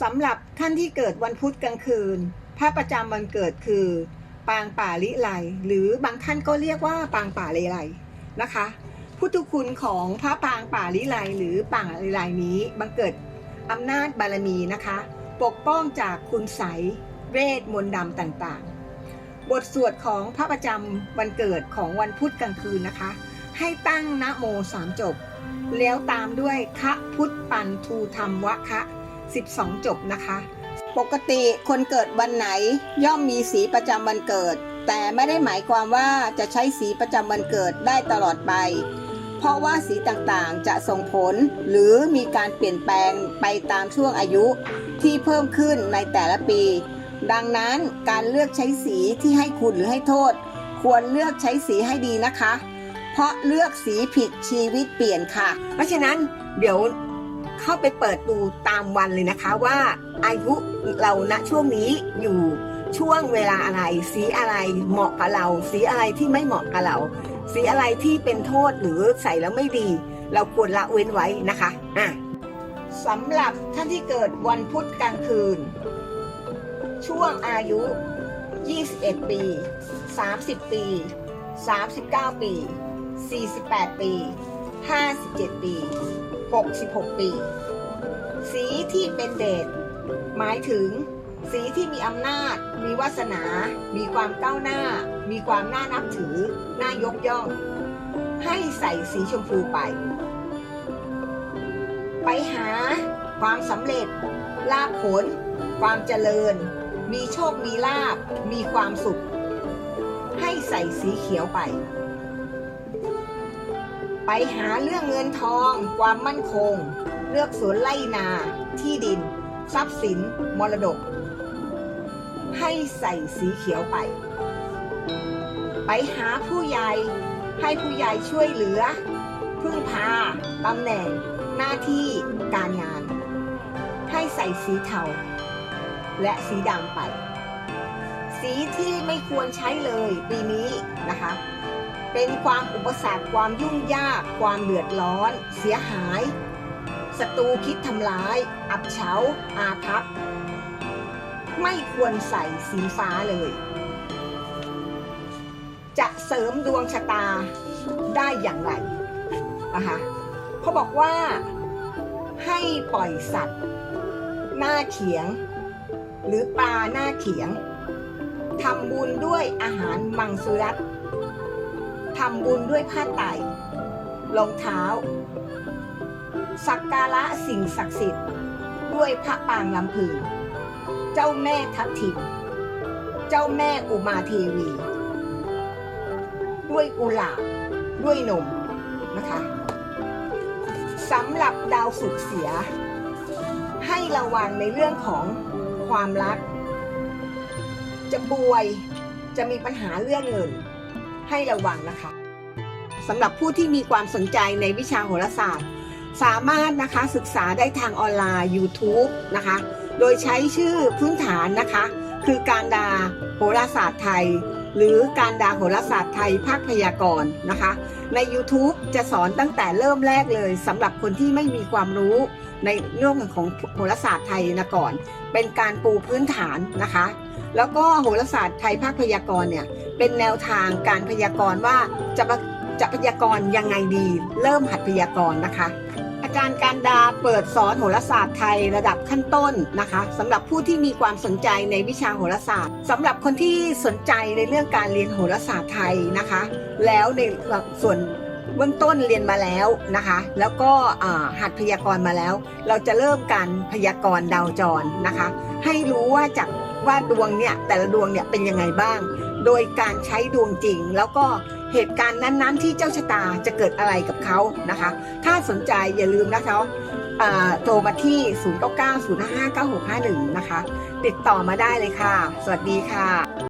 สำหรับท่านที่เกิดวันพุธกลางคืน พระประจำวันเกิดคือ ปางป่าลิไลหรือบางท่านก็เรียกว่าปางป่าลิไลนะคะ พุทธคุณของพระปางป่าลิไลหรือป่างลิไลนี้บังเกิดอำนาจบารมีนะคะ ปกป้องจากคุณไสเวทมนต์ดำต่างๆ บทสวดของพระประจำวันเกิดของวันพุธกลางคืนนะคะ ให้ตั้งนะโมสามจบ แล้วตามด้วยคะพุทธปันทูธรรมวะคะ 12 จบนะคะ ปกติคนเกิดวันไหนย่อมมีสีประจำวันเกิด แต่ไม่ได้หมายความว่าจะใช้สีประจำวันเกิดได้ตลอดไป เพราะว่าสีต่างๆจะส่งผลหรือมีการเปลี่ยนแปลงไปตามช่วงอายุที่เพิ่มขึ้นในแต่ละปี ดังนั้นการเลือกใช้สีที่ให้คุณหรือให้โทษ ควรเลือกใช้สีให้ดีนะคะ เพราะเลือกสีผิดชีวิตเปลี่ยนค่ะ เพราะฉะนั้นเดี๋ยว เข้าไปเปิดดูตามวันเลยนะคะว่าอายุเราณช่วงนี้อยู่ช่วงเวลาอะไร สีอะไรเหมาะกับเรา สีอะไรที่ไม่เหมาะกับเรา สีอะไรที่เป็นโทษหรือใส่แล้วไม่ดี เราควรละเว้นไว้นะคะอะสำหรับท่านที่เกิดวันพุธกลางคืน ช่วงอายุ 21 ปี 30 ปี 39 ปี 48 ปี 57 ปี 66 ปี สีที่เป็นเดชหมายถึง สีที่มีอำนาจ มีวาสนา มีความก้าวหน้า มีความน่านับถือ น่ายกย่อง ให้ใส่สีชมพูไป ไปหาความสำเร็จ ลาภผล ความเจริญ มีโชค มีลาบมีความสุข ให้ใส่สีเขียวไป ไปหาเรื่องเงินทอง ความมั่นคง เลือกสวนไล่นา ที่ดิน ทรัพย์สิน มรดก ให้ใส่สีเขียวไป ไปหาผู้ใหญ่ให้ผู้ใหญ่ช่วยเหลือ พึ่งพาตำแหน่ง หน้าที่การงาน ให้ใส่สีเทาและสีดำไป สีที่ไม่ควรใช้เลยปีนี้นะคะ เป็นความอุปสรรคความยุ่งยาก ความเดือดร้อน เสียหายศัตรูคิดทำร้าย อับเฉาอาภัพไม่ควรใส่สีฟ้าเลย จะเสริมดวงชะตาได้อย่างไรนะคะเขาบอกว่าให้ปล่อยสัตว์ หน้าเขียง หรือปลาหน้าเขียงทำบุญด้วยอาหารมังสวิรัต ทำบุญด้วยผ้าไตรรองเท้า สักการะสิ่งศักดิ์สิทธิ์ ด้วยพระปางลำพึง เจ้าแม่ทับทิมเจ้าแม่อุมาเทวี ด้วยกุหลาบด้วยนมนะคะสำหรับดาวสุกร์เสีย ให้ระวังในเรื่องของความรัก จะป่วยจะมีปัญหาเรื่องเงิน ให้ระวังนะคะสำหรับผู้ที่มีความสนใจในวิชาโหราศาสตร์ สามารถนะคะศึกษาได้ทางออนไลน์ YouTube นะคะ โดยใช้ชื่อพื้นฐานนะคะ คือการดาโหราศาสตร์ไทย หรือการดาโหราศาสตร์ไทยภาคพยากรณ์นะคะ ใน YouTube จะสอนตั้งแต่เริ่มแรกเลยสำหรับคนที่ไม่มีความรู้ ในเรื่องของโหราศาสตร์ไทยนะก่อน เป็นการปูพื้นฐานนะคะ แล้วก็โหราศาสตร์ไทยภาคพยากรณ์เนี่ยเป็นแนวทางการพยากรณ์ว่าจะจะพยากรณ์ยังไงดี เริ่มหัดพยากรณ์นะคะ อาจารย์การดาเปิดสอนโหราศาสตร์ไทยระดับขั้นต้นนะคะสำหรับผู้ที่มีความสนใจในวิชาโหราศาสตร์สำหรับคนที่สนใจในเรื่องการเรียนโหราศาสตร์ไทยนะคะ แล้วในส่วน เบื้องต้นเรียนมาแล้วนะคะ แล้วก็หัดพยากรณ์มาแล้ว เราจะเริ่มการพยากรณ์ดาวจรนะคะ ให้รู้ว่าจากว่าดวงเนี่ยแต่ละดวงเนี่ยเป็นยังไงบ้าง โดยการใช้ดวงจริง แล้วก็เหตุการณ์นั้นๆ ที่เจ้าชะตาจะเกิดอะไรกับเขานะคะ ถ้าสนใจอย่าลืมนะคะโทรมาที่ 0990559651 นะคะ ติดต่อมาได้เลยค่ะ สวัสดีค่ะ